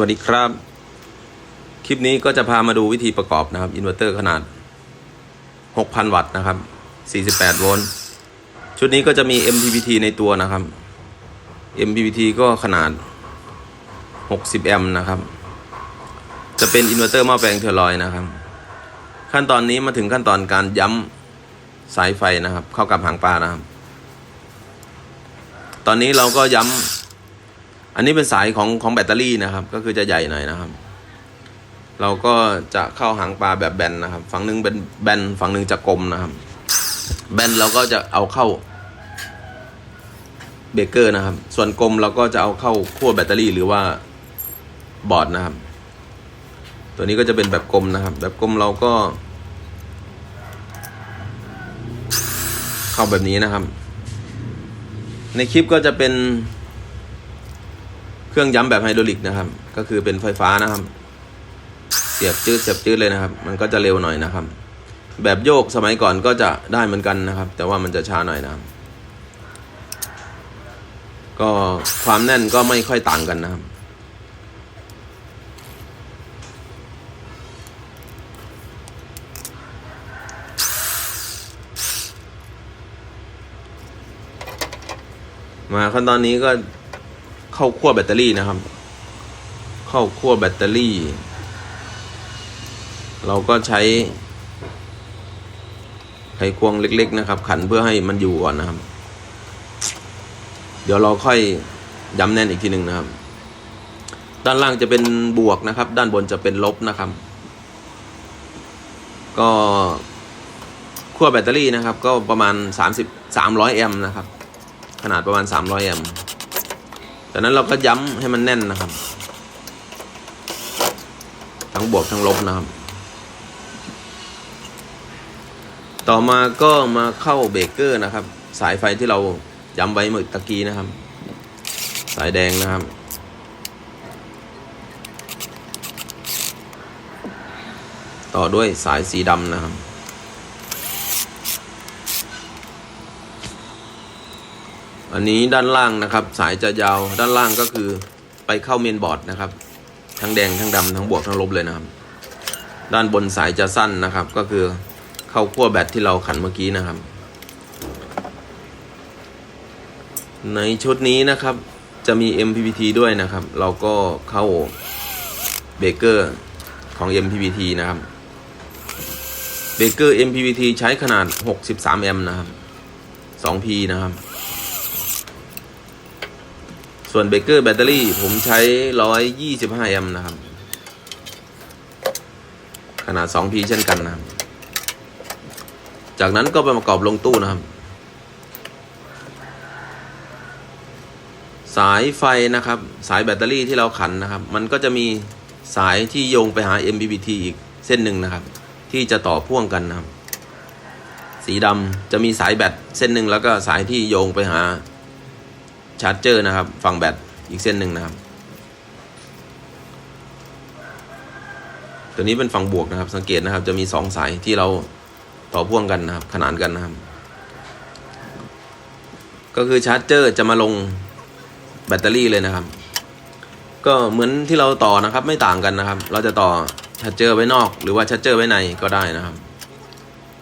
วัสดีครับ คลิปนี้ก็จะพามาดูวิธีประกอบนะครับ อินเวอร์เตอร์ขนาด 6,000 วัตต์นะครับ 48 โวลต์ ชุดนี้ก็จะมี MPPT ในตัวนะครับ MPPT ก็ขนาด 60 แอมป์นะครับ จะเป็นอินเวอร์เตอร์หม้อแปลงเทอร์ลอยนะครับ ขั้นตอนนี้มาถึงขั้นตอนการย้ำสายไฟนะครับ เข้ากับหางปลานะครับ ตอนนี้เราก็ย้ำ อันนี้เป็นสายของของแบตเตอรี่นะครับ ก็คือจะใหญ่หน่อยนะครับ เราก็จะเข้าหางปลาแบบแบนนะครับ ฝั่งหนึ่งเป็นแบนฝั่งหนึ่งจะกลมนะครับ แบนเราก็จะเอาเข้าเบเกอร์นะครับ ส่วนกลมเราก็จะเอาเข้าขั้วแบตเตอรี่หรือว่าบอร์ดนะครับ ตัวนี้ก็จะเป็นแบบกลมนะครับ แบบกลมเราก็ เข้าแบบนี้นะครับ ในคลิปก็จะเป็น เครื่องย้ำแบบไฮดรอลิกนะครับ ก็คือเป็นไฟฟ้านะครับ เสียบจืดเสียบจืดเลยนะครับ มันก็จะเร็วหน่อยนะครับ แบบโยกสมัยก่อนก็จะได้เหมือนกันนะครับ แต่ว่ามันจะช้าหน่อยนะครับ ก็ความแน่นก็ไม่ค่อยต่างกันนะครับมาขั้นตอนนี้ก็ เข้าขั้วแบตเตอรี่นะครับ เข้าขั้วแบตเตอรี่ เราก็ใช้ไขควงเล็ก ๆ นะครับ ขันเพื่อให้มันอยู่ก่อนนะครับ เดี๋ยวเราค่อยย้ำแน่นอีกทีหนึ่งนะครับ ด้านล่างจะเป็นบวกนะครับ ด้านบนจะเป็นลบนะครับ ก็ขั้วแบตเตอรี่นะครับ ก็ประมาณ 30 300 แอมป์นะครับ ขนาดประมาณ 300 แอมป์ จากนั้นเราก็ย้ำให้มันแน่นนะครับ ทั้งบวกทั้งลบนะครับ ต่อมาก็มาเข้าเบรกเกอร์นะครับ สายไฟที่เราย้ำไว้เมื่อตะกี้นะครับ สายแดงนะครับต่อด้วยสายสีดำนะครับ อันนี้ด้านล่างนะครับ สายจะยาวด้านล่างก็คือไปเข้าเมนบอร์ดนะครับ ทั้งแดงทั้งดำทั้งบวกทั้งลบเลยนะครับ ด้านบนสายจะสั้นนะครับ ก็คือเข้าขั้วแบตที่เราขันเมื่อกี้นะครับ ในชุดนี้นะครับจะมี MPPT ด้วยนะครับ เราก็เข้าเบเกอร์ของ MPPT นะครับเบเกอร์ MPPT ใช้ขนาด 63 แอมป์นะครับ 2P นะครับ ส่วนเบเกอร์แบตเตอรี่ผมใช้ 125 แอมป์นะครับ ขนาด 2P เช่นกันนะครับ จากนั้นก็ไปประกอบลงตู้นะครับ สายไฟนะครับ สายแบตเตอรี่ที่เราขันนะครับ มันก็จะมีสายที่โยงไปหา MPPT อีกเส้นหนึ่งนะครับ ที่จะต่อพ่วงกันนะครับ สีดำจะมีสายแบตเส้นหนึ่งแล้วก็สายที่โยงไปหา ชาร์จเจอร์นะครับ ฝั่งแบตอีกเส้นหนึ่งนะครับ ตัวนี้เป็นฝั่งบวกนะครับ สังเกตนะครับ จะมีสองสายที่เราต่อพ่วงกันนะครับ ขนานกันนะครับ ก็คือชาร์จเจอร์จะมาลงแบตเตอรี่เลยนะครับ ก็เหมือนที่เราต่อนะครับ ไม่ต่างกันนะครับ เราจะต่อชาร์จเจอร์ไว้นอก หรือว่าชาร์จเจอร์ไว้ในก็ได้นะครับ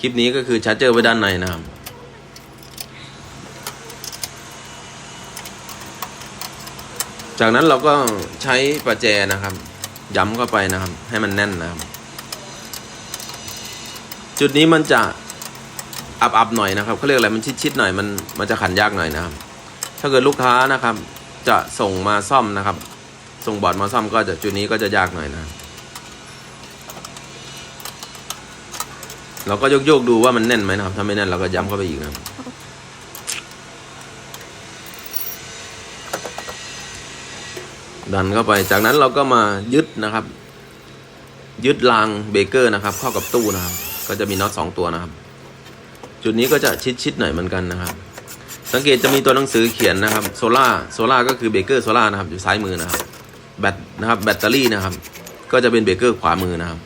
คลิปนี้ก็คือชาร์จเจอร์ไว้ด้านในนะครับ จากนั้นเราก็ใช้ประแจนะครับ ย้ำเข้าไปนะครับ ให้มันแน่นนะครับ จุดนี้มันจะอับๆหน่อยนะครับเขาเรียกอะไรมันชิดๆหน่อยมันมันจะขันยากหน่อยนะครับ ถ้าเกิดลูกค้านะครับ จะส่งมาซ่อมนะครับ ส่งบอร์ดมาซ่อมก็จะจุดนี้ก็จะยากหน่อยนะเราก็โยกๆดูว่ามันแน่นไหมนะครับ ถ้าไม่แน่นเราก็ย้ำเข้าไปอีกนะครับ ดันเข้าไป จากนั้นเราก็มายึดนะครับ ยึดรางเบเกอร์นะครับ เข้ากับตู้นะครับ ก็จะมีน็อตสองตัวนะครับ จุดนี้ก็จะชิดๆหน่อยเหมือนกันนะครับ สังเกตจะมีตัวหนังสือเขียนนะครับโซล่าโซล่าก็คือเบเกอร์โซล่านะครับอยู่ซ้ายมือนะครับ แบตนะครับแบตเตอรี่นะครับ ก็จะเป็นเบเกอร์ขวามือนะครับ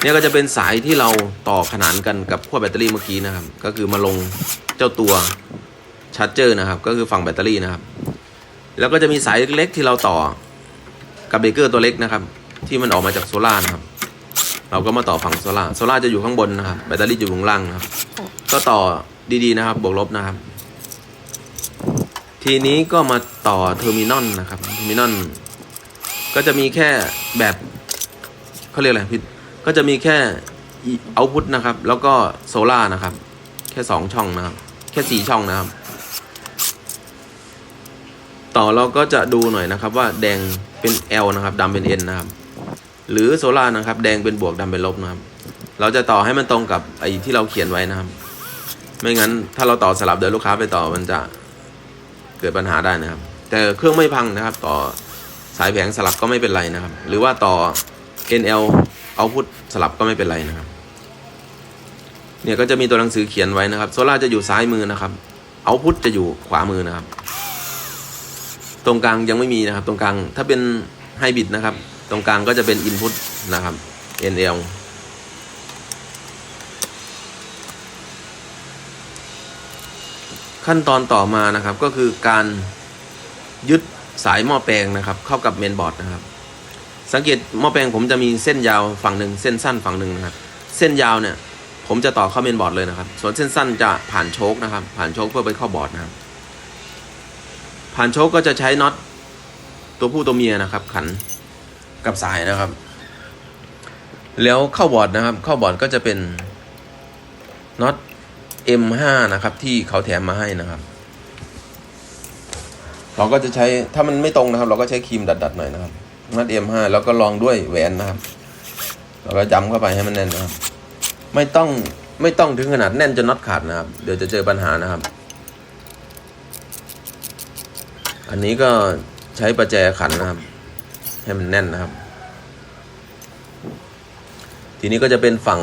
เนี่ยก็จะเป็นสายที่เราต่อขนานกันกับขั้วแบตเตอรี่เมื่อกี้นะครับ ก็คือมาลงเจ้าตัวชาร์จเจอร์นะครับ ก็คือฝั่งแบตเตอรี่นะครับ แล้วก็จะมีสายเล็กๆที่เราต่อกับเบรกเกอร์ตัวเล็กนะครับ ที่มันออกมาจากโซล่านะครับ เราก็มาต่อฝั่งโซล่าโซล่าจะอยู่ข้างบนนะครับแบตเตอรี่อยู่ข้างล่างนะครับ ก็ต่อดีๆนะครับบวกลบนะครับ ทีนี้ก็มาต่อเทอร์มินอลนะครับเทอร์มินอลก็จะมีแค่แบบเขาเรียกอะไรพี่ก็จะมีแค่เอาพุทนะครับ แล้วก็โซล่านะครับ แค่สองช่องนะครับ แค่สี่ช่องนะครับ ต่อเราก็จะดูหน่อยนะครับ ว่าแดงเป็น L นะครับดำเป็น N นะครับ หรือโซล่านะครับ แดงเป็นบวกดำเป็นลบนะครับ เราจะต่อให้มันตรงกับไอ้ที่เราเขียนไว้นะครับ ไม่งั้นถ้าเราต่อสลับเดี๋ยลูกค้าไปต่อมันจะเกิดปัญหาได้นะครับ แต่เครื่องไม่พังนะครับ ต่อสายแผงสลับก็ไม่เป็นไรนะครับ หรือว่าต่อ NL เอาพุทสลับก็ไม่เป็นไรนะครับ เนี่ยก็จะมีตัวหนังสือเขียนไว้นะครับ โซล่าจะอยู่ซ้ายมือนะครับ เอาพุทจะอยู่ขวามือนะครับ ตรงกลางยังไม่มีนะครับ ตรงกลางถ้าเป็นไฮบริดนะครับ ตรงกลางก็จะเป็นอินพุตนะครับ NL ขั้นตอนต่อมานะครับก็คือการยึดสายหม้อแปลงนะครับ เข้ากับเมนบอร์ดนะครับ สังเกตหม้อแปลงผมจะมีเส้นยาวฝั่งหนึ่งเส้นสั้นฝั่งหนึ่งนะครับ เส้นยาวเนี่ย ผมจะต่อเข้าเมนบอร์ดเลยนะครับ ส่วนเส้นสั้นจะผ่านโชคนะครับ ผ่านโชคเพื่อไปเข้าบอร์ดนะครับ ผ่านโชคก็จะใช้น็อตตัวผู้ตัวเมียนะครับ ขันกับสายนะครับ แล้วเข้าบอร์ดนะครับ เข้าบอร์ดก็จะเป็นน็อต M5 นะครับ ที่เขาแถมมาให้นะครับ เราก็จะใช้ถ้ามันไม่ตรงนะครับ เราก็ใช้ครีมดัดๆหน่อยนะครับน็อต M5 แล้วก็ลองด้วยแหวนนะครับ เราก็ย้ำเข้าไปให้มันแน่นนะครับ ไม่ต้องไม่ต้องถึงขนาดแน่นจนน็อตขาดนะครับ เดี๋ยวจะเจอปัญหานะครับ อันนี้ก็ใช้ประแจขันนะครับ ให้มันแน่นนะครับ ทีนี้ก็จะเป็นฝั่ง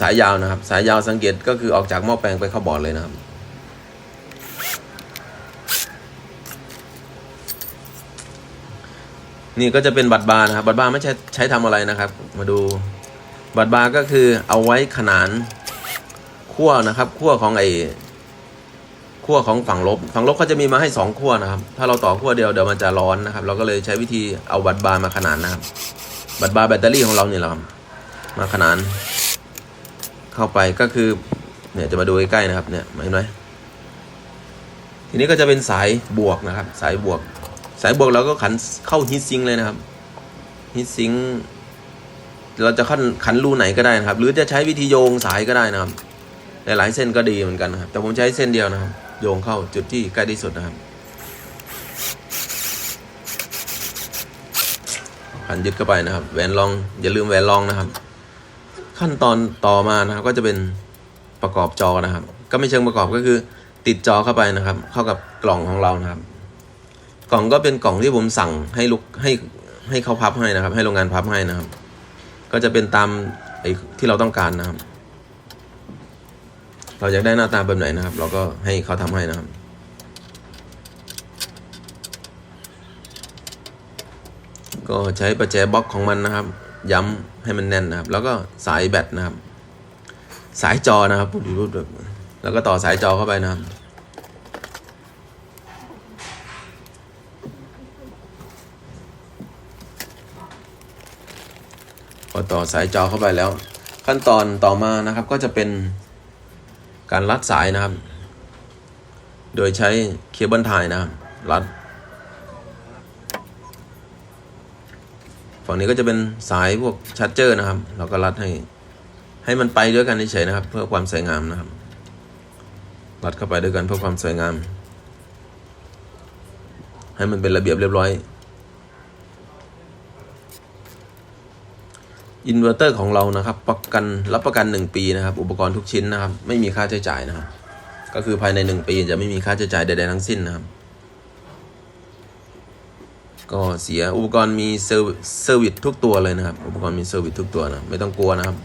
สายยาวนะครับ สายยาวสังเกตก็คือออกจากหม้อแปลงไปเข้าบอร์ดเลยนะครับนี่ก็จะเป็นบัตรบาร์นะครับ บัตรบาร์ไม่ใช่ใช้ทำอะไรนะครับ มาดูบัตรบาร์ก็คือเอาไว้ขนานขั้วนะครับขั้วของไอ ขั้วของฝั่งลบ ฝั่งลบเขาจะมีมาให้สองขั้วนะครับ ถ้าเราต่อขั้วเดียวเดี๋ยวมันจะร้อนนะครับ เราก็เลยใช้วิธีเอาบัตรบาร์มาขนานนะครับ บัตรบาร์แบตเตอรี่ของเราเนี่ยแหละครับมาขนาน เข้าไปก็คือเนี่ยจะมาดูใกล้ๆนะครับเนี่ยเห็นไหมทีนี้ก็จะเป็นสายบวกนะครับ สายบวก สายบวกเราก็ขันเข้าฮีทซิงเลยนะครับฮีทซิงเราจะขันขันรูไหนก็ได้นะครับ หรือจะใช้วิธีโยงสายก็ได้นะครับหลายๆเส้นก็ดีเหมือนกันนะครับ แต่ผมใช้เส้นเดียวนะครับ โยงเข้าจุดที่ใกล้ที่สุดนะครับขันยึดเข้าไปนะครับแหวนรองอย่าลืมแหวนรองนะครับ ขั้นตอนต่อมานะครับก็จะเป็นประกอบจอนะครับ ก็ไม่เชิงประกอบก็คือติดจอเข้าไปนะครับ เข้ากับกล่องของเรานะครับ กล่องก็เป็นกล่องที่ผมสั่งให้ลูกให้ให้เขาพับให้นะครับ ให้โรงงานพับให้นะครับ ก็จะเป็นตามไอ้ที่เราต้องการนะครับ เราอยากได้หน้าตาแบบไหนนะครับ เราก็ให้เขาทำให้นะครับ ก็ใช้ประแจบล็อกของมันนะครับ ย้ำให้มันแน่นนะครับ แล้วก็สายแบตนะครับ สายจอนะครับพูดรูดแบบแล้วก็ต่อสายจอเข้าไปนะครับพอต่อสายจอเข้าไปแล้ว ขั้นตอนต่อมานะครับก็จะเป็น การรัดสายนะครับ โดยใช้เคเบิลไทยนะครับรัด ฝั่งนี้ก็จะเป็นสายพวกชาร์จเจอร์นะครับ เราก็รัดให้ ให้มันไปด้วยกันเฉยๆนะครับ เพื่อความสวยงามนะครับ รัดเข้าไปด้วยกันเพื่อความสวยงาม ให้มันเป็นระเบียบเรียบร้อย อินเวอร์เตอร์ของเรานะครับ ประกันรับประกัน 1 ปีนะครับ อุปกรณ์ทุกชิ้นนะครับ ไม่มีค่าใช้จ่ายนะครับ ก็คือภายใน 1 ปีจะไม่มีค่าใช้จ่ายใดๆทั้งสิ้นนะครับ ก็เสียอุปกรณ์มีเซอร์วิสทุกตัวเลยนะครับ อุปกรณ์มีเซอร์วิสทุกตัวนะไม่ต้องกลัวนะครับ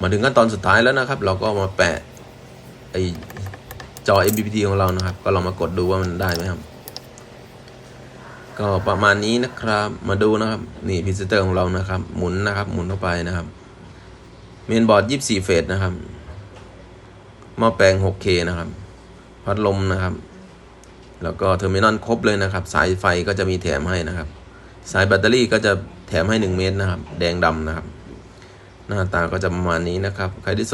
มาถึงขั้นตอนสุดท้ายแล้วนะครับ เราก็มาแปะไอจอ MPPT ของเรานะครับ ก็ลองมากดดูว่ามันได้ไหมครับ ก็ประมาณนี้นะครับ มาดูนะครับ นี่พิซเตอร์ของเรานะครับ หมุนนะครับ หมุนเข้าไปนะครับ เมนบอร์ด24 เฟสนะครับ หม้อแปลง 6K นะครับ พัดลมนะครับ แล้วก็เทอร์มินอลครบเลยนะครับ สายไฟก็จะมีแถมให้นะครับ สายแบตเตอรี่ก็จะแถมให้ 1 เมตรนะครับ แดงดำนะครับ หน้าตาก็จะประมาณนี้นะครับ ใครที่